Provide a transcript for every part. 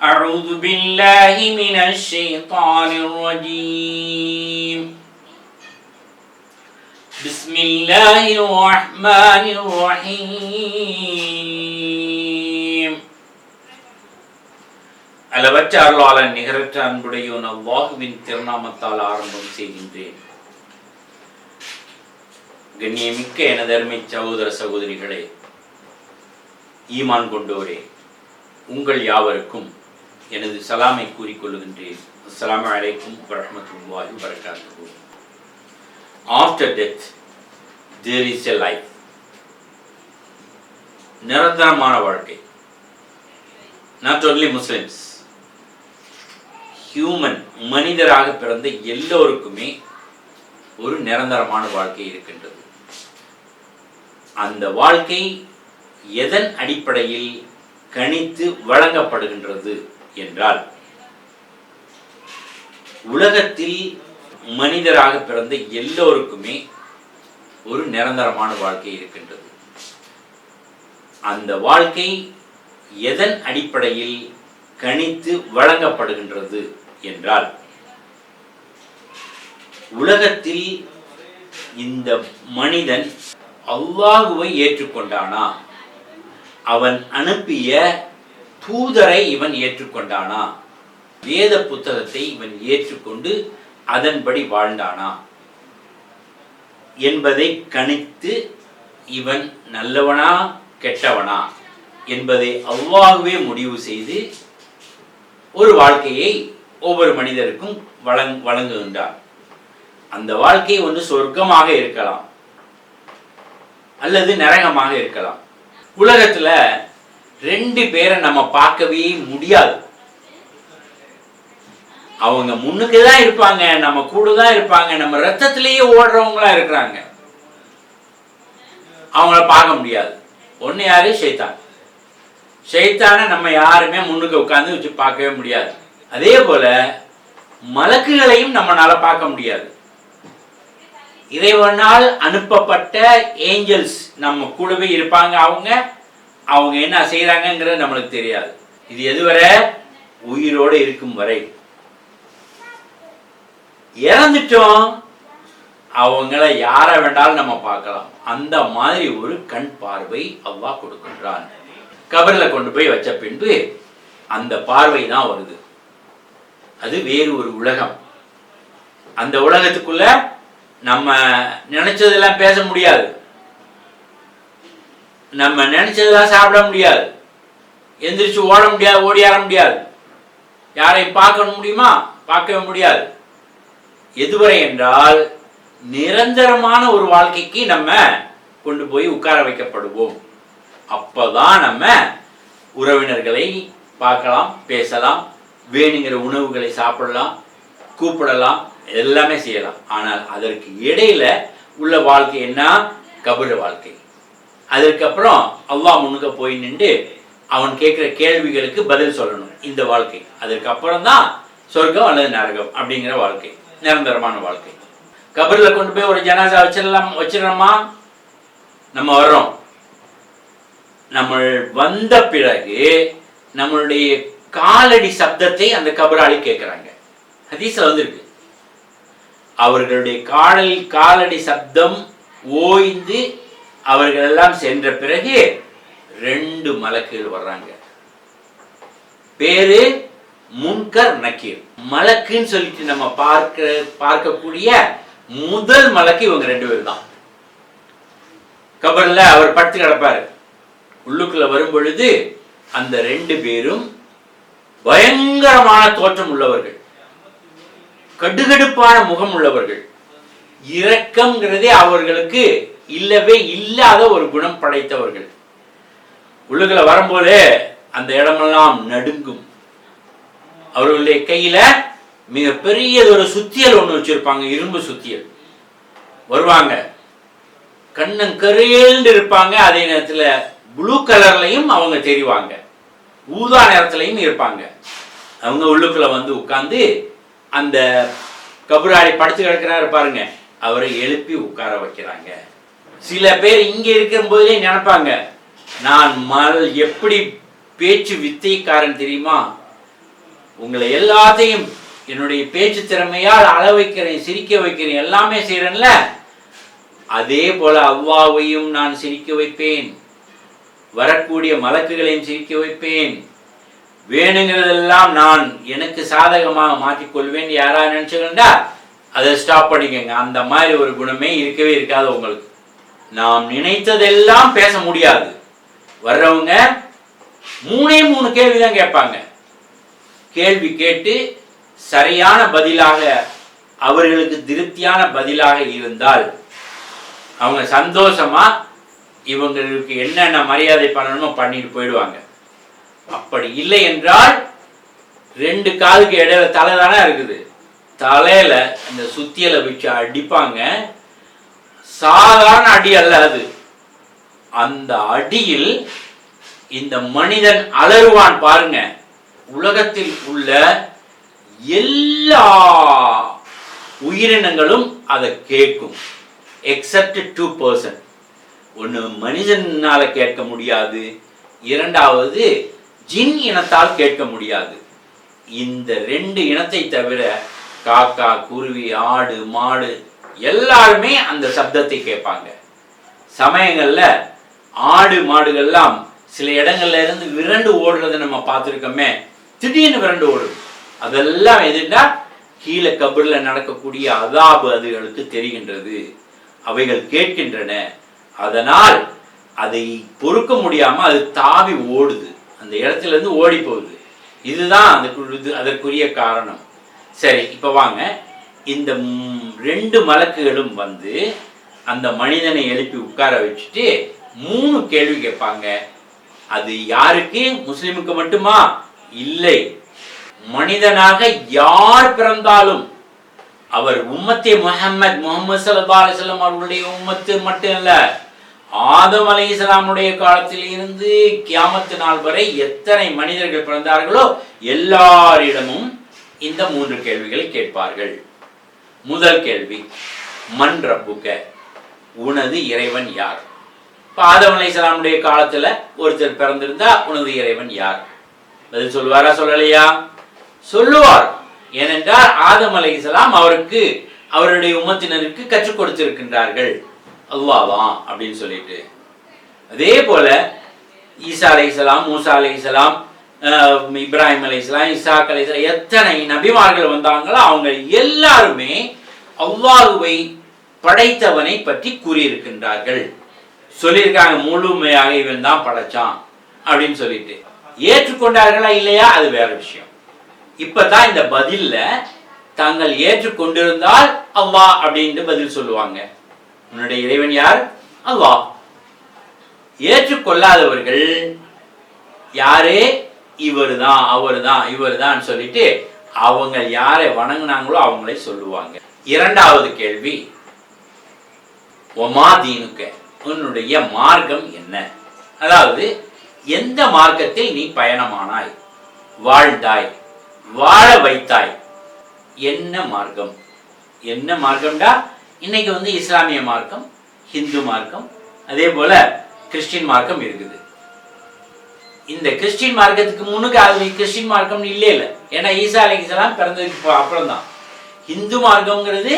أعوذ بالله من الشيطان الرجيم بسم الله الرحمن الرحيم அளவற்ற அருளாளன் நிகரற்ற அன்புடையோன் அல்லாஹுவின் திருநாமத்தால் ஆரம்பம் செய்கின்றேன் கண்ணியமிக்க எனது அருமை சகோதர சகோதரிகளே ஈமான் கொண்டோரே உங்கள் யாவருக்கும் எனது சலாமை கூறிக்கொள்கின்றேன் அஸ்லாம் அலைக்கும் வரஹ்மத்துல்லாஹி வரகாத்துஹு after death there is a life நிரந்தரமான வாழ்க்கை. நாட் ஒன்லி முஸ்லிம்ஸ் ஹியூமன் மனிதராக பிறந்த எல்லோருக்குமே ஒரு நிரந்தரமான வாழ்க்கை இருக்கின்றது. அந்த வாழ்க்கை எதன் அடிப்படையில் கணித்து வழங்கப்படுகின்றது? என்றால் உலகத்தில் மனிதராக பிறந்த எல்லோருக்குமே ஒரு நிரந்தரமான வாழ்க்கை இருக்கின்றது. அந்த வாழ்க்கை எதன் அடிப்படையில் கணித்து வழங்கப்படுகின்றது என்றால் உலகத்தில் இந்த மனிதன் அல்லாஹுவை ஏற்றுக்கொண்டானா? அவன் அனுப்பிய தூதரை இவன் ஏற்றுக்கொண்டானா? வேத புத்தகத்தை இவன் ஏற்றுக்கொண்டு அதன்படி வாழ்ந்தானா? என்பதை கணித்து இவன் நல்லவனா கெட்டவனா என்பதை அவ்வாகவே முடிவு செய்து ஒரு வாழ்க்கையை ஒவ்வொரு மனிதருக்கும் வழங் வழங்குகின்றார் அந்த வாழ்க்கை ஒன்று சொர்க்கமாக இருக்கலாம் அல்லது நரகமாக இருக்கலாம். உலகத்துல ரெண்டு பேரை நம்ம பார்க்கவே முடியாது. அவங்க முன்னுக்கு தான் இருப்பாங்க நம்ம கூட தான் இருப்பாங்க நம்ம ரத்தத்திலேயே ஓடுறவங்களா இருக்கிறாங்க. அவங்கள பார்க்க முடியாது. ஒன்று யாரு? சைத்தான் ஷைத்தானை நம்ம யாருமே முன்னுக்கு உட்கார்ந்து வச்சு பார்க்கவே முடியாது. அதே போல மலக்குகளையும் நம்மளால பார்க்க முடியாது. இறைவனால் அனுப்பப்பட்ட ஏஞ்சல்ஸ் நம்ம கூடவே இருப்பாங்க அவங்க. அவங்க என்ன செய்யறாங்கங்கிறது நம்மளுக்கு தெரியாது. இது எதுவரை? உயிரோடு இருக்கும் வரை. இறந்துட்டோம். அவங்கள யாரை வேண்டாலும் நம்ம பார்க்கலாம். அந்த மாதிரி ஒரு கண் பார்வை அவ்வா கொடுக்கின்றான். கபரில் கொண்டு போய் வச்ச பின்பு அந்த பார்வை தான் வருது. அது வேறு ஒரு உலகம். அந்த உலகத்துக்குள்ள நம்ம நினைச்சதெல்லாம் பேச முடியாது. நம்ம நினைச்சதெல்லாம் சாப்பிட முடியாது. எந்திரிச்சு ஓட முடியாது ஓடியார முடியாது. யாரையும் பார்க்க முடியுமா? பார்க்கவே முடியாது. எதுவரை என்றால் நிரந்தரமான ஒரு வாழ்க்கைக்கு நம்ம கொண்டு போய் உட்கார வைக்கப்படுவோம். அப்பதான் நம்ம உறவினர்களை பார்க்கலாம் பேசலாம் வேணுங்கிற உணவுகளை சாப்பிடலாம் கூப்பிடலாம் எல்லாமே செய்யலாம். ஆனால் அதற்கு இடையில உள்ள வாழ்க்கை என்ன? கபிர வாழ்க்கை. அதுக்கப்புறம் அல்லாஹ் முன்னுக்க போய் நின்று அவன் கேட்குற கேள்விகளுக்கு பதில் சொல்லணும் இந்த வாழ்க்கை. அதுக்கப்புறம் தான் சொர்க்கம் அல்லது நரகம் அப்படிங்கிற வாழ்க்கை நிரந்தரமான வாழ்க்கை. கபரில் கொண்டு போய் ஒரு ஜனாசா வச்சிடலாம் வச்சிடறோமா நம்ம வர்றோம். நம்ம வந்த பிறகு நம்மளுடைய காலடி சப்தத்தை அந்த கபராளி கேட்குறாங்க. ஹதீஸ்ல வந்திருக்கு. அவர்களுடைய காடல் காலடி சப்தம் ஓய்ந்து அவர்கள் எல்லாம் சென்ற பிறகு ரெண்டு மலக்குகள் வர்றாங்க. பேரு முன்கர் நக்கீர். மலக்குன்னு சொல்லிட்டு நம்ம பார்க்க பார்க்கக்கூடிய முதல் மலக்கு இவங்க ரெண்டு பேர் தான். கபர்ல அவர் படுத்து கிடப்பாரு. உள்ளுக்குள்ள வரும் பொழுது அந்த ரெண்டு பேரும் பயங்கரமான தோற்றம் உள்ளவர்கள். கடுகடுப்பான முகம் உள்ளவர்கள். இரக்கம்ங்கிறதே அவர்களுக்கு இல்லவே இல்லாத ஒரு குணம் படைத்தவர்கள். உள்ளுக்குள்ள வரும்போதே அந்த இடமெல்லாம் நடுங்கும். அவர்களுடைய கையில மிக ஒரு சுத்தியல் ஒன்று வச்சிருப்பாங்க இரும்பு சுத்தியல். வருவாங்க. கண்ணன் கருன்னு இருப்பாங்க அதே நேரத்தில் ப்ளூ கலர்லையும் அவங்க தெரிவாங்க. ஊதா நேரத்துலையும் இருப்பாங்க. அவங்க உள்ளுக்குள்ள வந்து உட்கார்ந்து அந்த கபுராடி படுத்து கிடக்கிறாரு பாருங்க அவரை எழுப்பி உட்கார வைக்கிறாங்க. சில பேர் இங்கே இருக்கும்போதே நினைப்பாங்க நான் மல் எப்படி பேச்சு வித்தைக்காரன் தெரியுமா? உங்களை எல்லாத்தையும் என்னுடைய பேச்சு திறமையால் அள வைக்கிறேன் சிரிக்க வைக்கிறேன் எல்லாமே செய்கிறேன்ல அதே போல அவ்வாவையும் நான் சிரிக்க வைப்பேன். வரக்கூடிய மலக்குகளையும் சிரிக்க வைப்பேன். வேணுங்கிறதெல்லாம் நான் எனக்கு சாதகமாக மாற்றிக்கொள்வேன் யாரா நினைச்சுக்கண்டா அதை ஸ்டாப் பண்ணிக்கோங்க. அந்த மாதிரி ஒரு குணமே இருக்கவே இருக்காது உங்களுக்கு. நாம் நினைத்ததெல்லாம் பேச முடியாது. வர்றவங்க மூணே மூணு கேள்வி தான் கேட்பாங்க. கேள்வி கேட்டு சரியான பதிலாக அவர்களுக்கு திருப்தியான பதிலாக இருந்தால் அவங்க சந்தோஷமா இவங்களுக்கு என்னென்ன மரியாதை பண்ணணுமோ பண்ணிட்டு போயிடுவாங்க. அப்படி இல்லை என்றால் ரெண்டு காலுக்கு இடையில தலை தானே இருக்குது. தலையில அந்த சுத்தியலை வச்சு அடிப்பாங்க. சாதாரண அடி அல்ல அது. அந்த அடியில் இந்த மனிதன் அலறுவான் பாருங்க. உலகத்தில் உள்ள எல்லா உயிரினங்களும் அதை கேட்கும். எக்ஸப்ட் டூ பர்சன் ஒன்று மனிதனால் கேட்க முடியாது. இரண்டாவது ஜின் இனத்தால் கேட்க முடியாது. இந்த ரெண்டு இனத்தை தவிர காக்கா குருவி ஆடு மாடு எல்லாருமே அந்த சப்தத்தை கேட்பாங்க. சமயங்கள்ல ஆடு மாடுகள்லாம் சில இடங்கள்ல இருந்து விரண்டு ஓடுறதை நம்ம பார்த்துருக்கோமே திடீர்னு விரண்டு ஓடும். அதெல்லாம் எதுன்னா கீழே கபர்ல நடக்கக்கூடிய அதாபு அதுகளுக்கு தெரிகின்றது. அவைகள் கேட்கின்றன. அதனால் அதை பொறுக்க முடியாம அது தாவி ஓடுது. அந்த இடத்துல இருந்து ஓடி போகுது. இதுதான் அந்த அதற்குரிய காரணம். சரி இப்போ வாங்க. இந்த ரெண்டு மலக்குகளும் வந்து அந்த மனிதனை எழுப்பி உட்கார வச்சுட்டு மூணு கேள்வி கேட்பாங்க. அது யாருக்கு? முஸ்லிமுக்கு மட்டுமா? இல்லை. மனிதனாக யார் பிறந்தாலும் அவர் உம்மத்தே முகமது முகமது சல்லா அலிஸ்லாம் அவர்களுடைய உம்மத்து மட்டும் இல்ல ஆதம் அலி இஸ்லாமுடைய காலத்தில் இருந்து கியாமத்து நாள் வரை எத்தனை மனிதர்கள் பிறந்தார்களோ எல்லாரிடமும் இந்த மூன்று கேள்விகளை கேட்பார்கள். முதல் கேள்வி மண் ரப்புக்க உனது இறைவன் யார்? இப்போ ஆதம் அலை இஸ்லாமுடைய காலத்தில் ஒருத்தர் பிறந்திருந்தா உனது இறைவன் யார்? பதில் சொல்லுவாரா சொல்லலையா? சொல்லுவார். ஏனென்றால் ஆதம் அலைஹிஸ்ஸலாம் அவருக்கு அவருடைய உமத்தினருக்கு கற்றுக் கொடுத்திருக்கின்றார்கள். அல்லாவாம் அப்படின்னு சொல்லிட்டு. அதே போல ஈசா அலைஹிஸ்ஸலாம் மூசா அலை இஸ்லாம் இப்ராஹிம் அலைஹிஸ்ஸலாம் இசாக் அலைஹிஸ்ஸலாம் எத்தனை நபிமார்கள் வந்தாங்களோ அவங்க எல்லாருமே அவ்வாறுவை படைத்தவனை பற்றி கூறியிருக்கின்றார்கள். சொல்லியிருக்காங்க முழுமையாக இவன் தான் படைச்சான் அப்படின்னு சொல்லிட்டு. ஏற்றுக்கொண்டார்களா இல்லையா? அது வேற விஷயம். இப்பதான் இந்த பதில்ல தாங்கள் ஏற்றுக்கொண்டிருந்தால் அல்லாஹ் அப்படின்ட்டு பதில் சொல்லுவாங்க. உன்னுடைய இறைவன் யார்? அல்லாஹ். ஏற்றுக்கொள்ளாதவர்கள் யாரே? இவர்தான் அவர்தான் இவர்தான் சொல்லிட்டு அவங்க யாரை வணங்குனாங்களோ அவங்களே சொல்லுவாங்க. இரண்டாவது கேள்வி ஒமா தீனுக்க உன்னுடைய மார்க்கம் என்ன? அதாவது எந்த மார்க்கத்தில் நீ பயணமானாய்? வாழ்ந்தாய்? வாழ வைத்தாய்? என்ன மார்க்கம்? என்ன மார்க்கம்டா? இன்னைக்கு வந்து இஸ்லாமிய மார்க்கம் ஹிந்து மார்க்கம் அதே போல கிறிஸ்டின் மார்க்கம் இருக்குது. இந்த கிறிஸ்டின் மார்க்கத்துக்கு முன்னுக்கு அது கிறிஸ்டின் மார்க்கம் இல்லை இல்லை. ஏன்னா ஈசா அலைகிசலாம் பிறந்ததுக்கு இப்போ அப்புறம் தான் மார்க்கம்ங்கிறது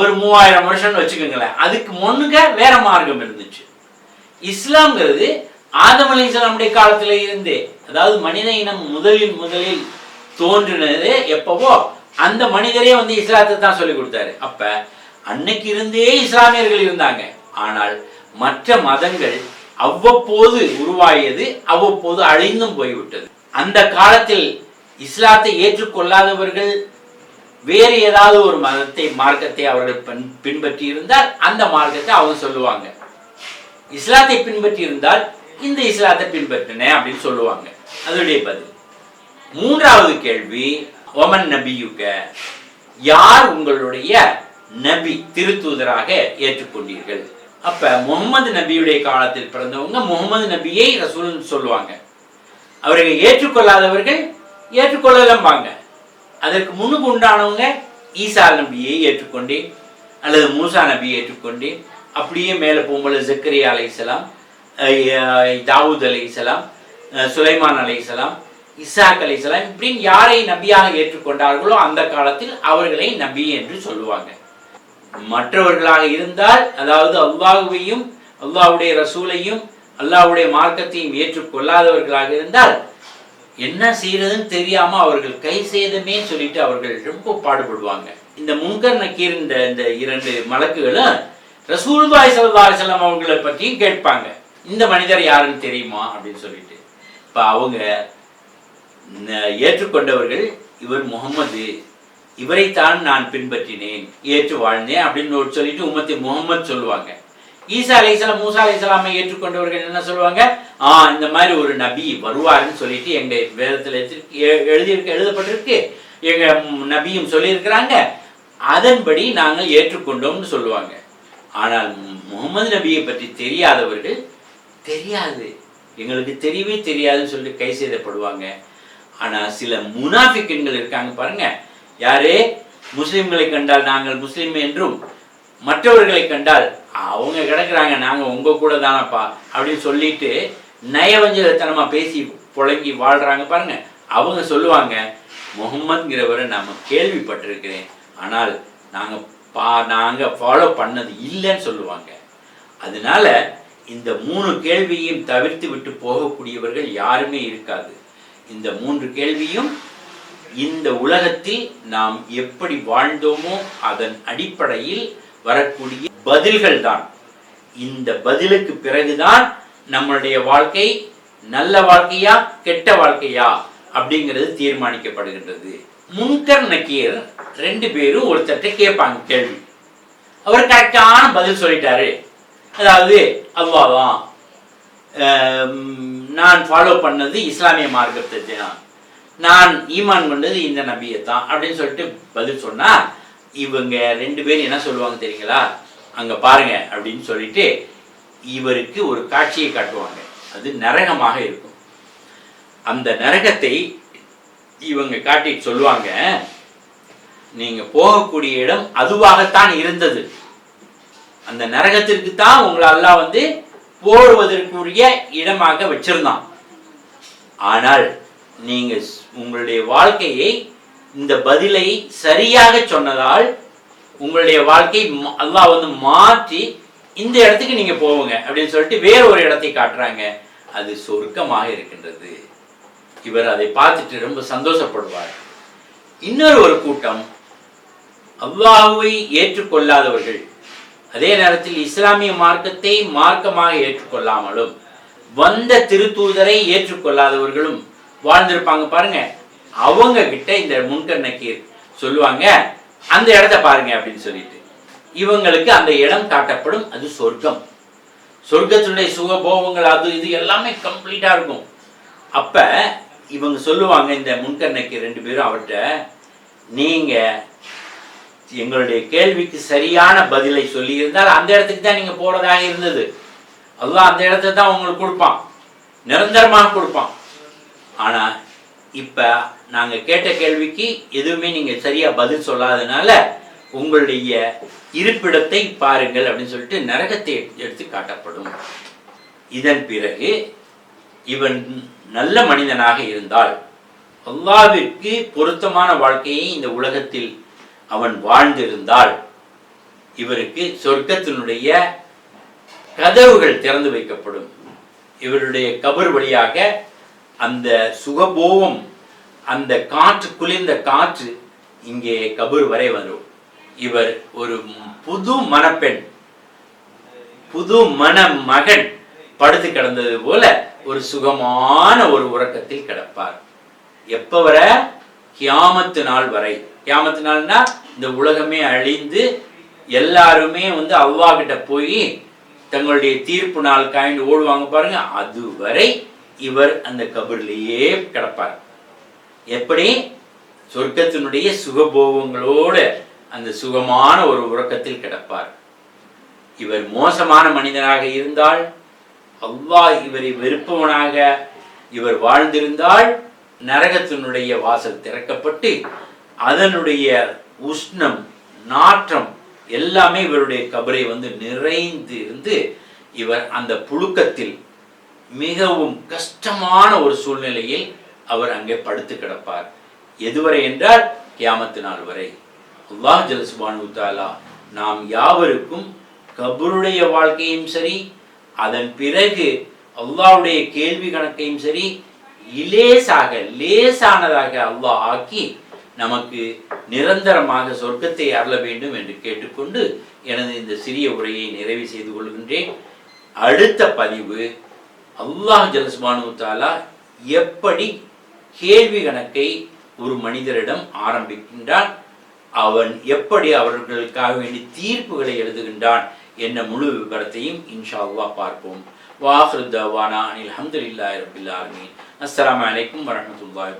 ஒரு மூவாயிரம் வருஷம்னு வச்சுக்கோங்களேன். அதுக்கு முன்னுக்க வேற மார்க்கம் இருந்துச்சு. இஸ்லாம்ங்கிறது ஆதம் அலைஹிஸ்ஸலாமுடைய காலத்துல இருந்தே அதாவது மனித இனம் முதலில் முதலில் தோன்றினது எப்பவோ அந்த மனிதரே வந்து இஸ்லாத்தை தான் சொல்லி கொடுத்தாரு. அப்ப அன்னைக்கு இருந்தே இஸ்லாமியர்கள் இருந்தாங்க. ஆனால் மற்ற மதங்கள் அவ்வப்போது உருவாகியது அவ்வப்போது அழிந்தும் போய்விட்டது. அந்த காலத்தில் இஸ்லாத்தை ஏற்றுக்கொள்ளாதவர்கள் வேறு ஏதாவது ஒரு மதத்தை மார்க்கத்தை அவர்கள் பின் பின்பற்றி இருந்தால் அந்த மார்க்கத்தை அவங்க சொல்லுவாங்க. இஸ்லாத்தை பின்பற்றி இருந்தால் இந்த இஸ்லாத்தை பின்பற்றினேன் அப்படின்னு சொல்லுவாங்க. அதனுடைய பதில். மூன்றாவது கேள்வி ஒமன் நபியுக? யார் உங்களுடைய நபி திருத்தூதராக ஏற்றுக்கொண்டீர்கள்? அப்ப முகமது நபியுடைய காலத்தில் பிறந்தவங்க முகமது நபியை ரசூல் சொல்லுவாங்க. அவர்கள் ஏற்றுக்கொள்ளாதவர்கள் ஏற்றுக்கொள்ளலம்பாங்க. அதற்கு முன்னுக்கு உண்டானவங்க ஈசா நபியை ஏற்றுக்கொண்டேன் அல்லது மூசா நபியை ஏற்றுக்கொண்டேன். அப்படியே மேலே போகும்போது ஜக்கரியா அலைசலாம் தாவூத் அலைசலாம் சுலைமான் அலைசலாம் இசாக் அலைசலாம் இப்படின்னு யாரை நபியாக ஏற்றுக்கொண்டார்களோ அந்த காலத்தில் அவர்களை நபி என்று சொல்லுவாங்க. மற்றவர்களாக இருந்தால் அதாவது அல்லாஹுவையும் அல்லாவுடைய ரசூலையும் அல்லாஹ்வுடைய மார்க்கத்தையும் ஏற்றுக்கொள்ளாதவர்களாக இருந்தால் என்ன செய்யறதுன்னு தெரியாம அவர்கள் கை செய்தமே சொல்லிட்டு அவர்கள் ரொம்ப பாடுபடுவாங்க. இந்த முன்கர் நக்கீர் இந்த இந்த இரண்டு மலக்குகளும் ரசூல்பாய் சல்லா செல்லம் அவங்களை பற்றியும் கேட்பாங்க. இந்த மனிதர் யாருன்னு தெரியுமா? அப்படின்னு சொல்லிட்டு. இப்ப அவங்க ஏற்றுக்கொண்டவர்கள் இவர் முகமது இவரைத்தான் நான் பின்பற்றினேன் ஏற்று வாழ்ந்தேன் அப்படின்னு ஒரு சொல்லிட்டு உமத்தி முகமது சொல்லுவாங்க. ஈசா அலைசலாம் மூசா அலைசலாமை ஏற்றுக்கொண்டவர்கள் என்ன சொல்லுவாங்க? ஆ இந்த மாதிரி ஒரு நபி வருவாருன்னு சொல்லிட்டு எங்க வேதத்தில் எழுதியிருக்கு எழுதப்பட்டிருக்கு. எங்க நபியும் சொல்லியிருக்கிறாங்க. அதன்படி நாங்கள் ஏற்றுக்கொண்டோம்னு சொல்லுவாங்க. ஆனால் முகமது நபியை பற்றி தெரியாதவர்கள் தெரியாது. எங்களுக்கு தெரியவே தெரியாதுன்னு சொல்லி கை செய்தப்படுவாங்க ஆனால் சில முனாஃபிக்கன்கள் இருக்காங்க பாருங்கள் யாரு? முஸ்லிம்களை கண்டால் நாங்கள் முஸ்லிம் என்றும் மற்றவர்களை கண்டால் அவங்க கிடக்குறாங்க நாங்கள் உங்க கூட தானப்பா அப்படின்னு சொல்லிட்டு நயவஞ்சகத்தனமா பேசி புழங்கி வாழ்றாங்க பாருங்க. அவங்க சொல்லுவாங்க முகம்மதுங்கிறவரை நம்ம கேள்விப்பட்டிருக்கிறேன். ஆனால் நாங்கள் பா நாங்கள் ஃபாலோ பண்ணது இல்லைன்னு சொல்லுவாங்க. அதனால இந்த மூணு கேள்வியையும் தவிர்த்து விட்டு போகக்கூடியவர்கள் யாருமே இருக்காது. இந்த மூன்று கேள்வியும் இந்த உலகத்தில் நாம் எப்படி வாழ்ந்தோமோ அதன் அடிப்படையில் வரக்கூடிய பதில்கள் தான் இந்த பதிலுக்கு பிறகுதான் நம்மளுடைய வாழ்க்கை நல்ல வாழ்க்கையா கெட்ட வாழ்க்கையா அப்படிங்கிறது தீர்மானிக்கப்படுகின்றது. முன்கர் நக்கீர் ரெண்டு பேரும் ஒருத்தர்கிட்ட கேட்பாங்க கேள்வி. அவர் கரெக்டான பதில் சொல்லிட்டாரு. அதாவது அல்லாதான் நான் ஃபாலோ பண்ணது இஸ்லாமிய மார்க்கத்தை தான். நான் ஈமான் கொண்டது இந்த நபியை தான் அப்படின்னு சொல்லிட்டு பதில் சொன்னால் இவங்க ரெண்டு பேரும் என்ன சொல்லுவாங்க தெரியுங்களா? அங்கே பாருங்க அப்படின்னு சொல்லிட்டு இவருக்கு ஒரு காட்சியை காட்டுவாங்க. அது நரகமாக இருக்கும். அந்த நரகத்தை இவங்க காட்டி சொல்லுவாங்க நீங்கள் போகக்கூடிய இடம் அதுவாகத்தான் இருந்தது. அந்த நரகத்திற்கு தான் உங்களை அல்லாஹ் வந்து போடுவதற்குரிய இடமாக வச்சிருந்தான். ஆனால் நீங்கள் உங்களுடைய வாழ்க்கையை இந்த பதிலை சரியாக சொன்னதால் உங்களுடைய வாழ்க்கை அல்லாஹ் வந்து மாற்றி இந்த இடத்துக்கு நீங்க போவுங்க அப்படின்னு சொல்லிட்டு வேற ஒரு இடத்தை காட்டுறாங்க. அது சொர்க்கமாக இருக்கின்றது. இவர் அதை பார்த்துட்டு ரொம்ப சந்தோஷப்படுவார். இன்னொரு ஒரு கூட்டம் அல்லாஹுவை ஏற்றுக்கொள்ளாதவர்கள். அதே நேரத்தில் இஸ்லாமிய மார்க்கத்தை மார்க்கமாக ஏற்றுக்கொள்ளாமலும் வந்த திருத்தூதரை ஏற்றுக்கொள்ளாதவர்களும் வாழ்ந்திருப்பாங்க பாருங்க. அவங்க கிட்ட இந்த முன்கண்ணக்கீர் சொல்லுவாங்க அந்த இடத்த பாருங்க அப்படின்னு சொல்லிட்டு. இவங்களுக்கு அந்த இடம் காட்டப்படும் அது சொர்க்கம். சொர்க்கத்தினுடைய சுகபோகங்கள் அது இது எல்லாமே கம்ப்ளீட்டா இருக்கும். அப்ப இவங்க சொல்லுவாங்க இந்த முன்கண்ணைக்கு ரெண்டு பேரும் அவர்கிட்ட நீங்க எங்களுடைய கேள்விக்கு சரியான பதிலை சொல்லியிருந்தால் அந்த இடத்துக்கு தான் நீங்க போறதாக இருந்தது. அதுதான் அந்த இடத்தை தான் உங்களுக்கு கொடுப்பான். நிரந்தரமாக கொடுப்பான். ஆனால் இப்போ நாங்கள் கேட்ட கேள்விக்கு எதுவுமே நீங்கள் சரியாக பதில் சொல்லாதனால உங்களுடைய இருப்பிடத்தை பாருங்கள் அப்படின்னு சொல்லிட்டு நரகத்தை எடுத்து காட்டப்படும். இதன் பிறகு இவன் நல்ல மனிதனாக இருந்தால் அல்லாவிற்கு பொருத்தமான வாழ்க்கையை இந்த உலகத்தில் அவன் வாழ்ந்திருந்தால் இவருக்கு சொர்க்கத்தினுடைய கதவுகள் திறந்து வைக்கப்படும். இவருடைய கபர் வழியாக அந்த சுகபோகம் அந்த காற்று குளிர்ந்த காற்று இங்கே கபூர் வரை வரும். இவர் ஒரு புது மணப்பெண் புது மன மகன். படுத்து கிடந்தது போல ஒரு சுகமான ஒரு உறக்கத்தில் கிடப்பார். எப்ப வர? கியாமத்து நாள் வரை. கியாமத்து நாள்னா இந்த உலகமே அழிந்து எல்லாருமே வந்து அவ்வா கிட்ட போய் தங்களுடைய தீர்ப்பு நாள் காய்ந்து ஓடுவாங்க பாருங்க. அதுவரை இவர் அந்த கபர்லேயே கிடப்பார். எப்படி? சொர்க்கத்தினுடைய சுகபோகங்களோடு அந்த சுகமான ஒரு உறக்கத்தில் கிடப்பார். இவர் மோசமான மனிதனாக இருந்தால் அல்லாஹ் இவரை வெறுப்பவனாக இவர் வாழ்ந்திருந்தால் நரகத்தினுடைய வாசல் திறக்கப்பட்டு அதனுடைய உஷ்ணம் நாற்றம் எல்லாமே இவருடைய கபரை வந்து நிறைந்து இருந்து இவர் அந்த புழுக்கத்தில் மிகவும் கஷ்டமான ஒரு சூழ்நிலையில் அவர் அங்கே படுத்து கிடப்பார். எதுவரை என்றால் கியாமத்து நாள் வரை. அல்லாஹ் ஜலசுபானு தாலா நாம் யாவருக்கும் கபருடைய வாழ்க்கையும் சரி அதன் பிறகு அல்லாவுடைய கேள்வி கணக்கையும் சரி இலேசாக லேசானதாக அல்லாஹ் ஆக்கி நமக்கு நிரந்தரமாக சொர்க்கத்தை அருள வேண்டும் என்று கேட்டுக்கொண்டு எனது இந்த சிறிய உரையை நிறைவு செய்து கொள்கின்றேன். அடுத்த பதிவு அல்லாஹ் ஜலஸ்பானு தாலா எப்படி கேள்வி கணக்கை ஒரு மனிதரிடம் ஆரம்பிக்கின்றான் அவன் எப்படி அவர்களுக்காக வேண்டி தீர்ப்புகளை எழுதுகின்றான் என்ற முழு விவரத்தையும் இன்ஷா அல்லா பார்ப்போம். வாஹ்ரு அனில் அஹமதுல்லாஹி ரபில் ஆலமீன். அஸ்ஸலாமு அலைக்கும் வரஹ்மத்துல்லாஹி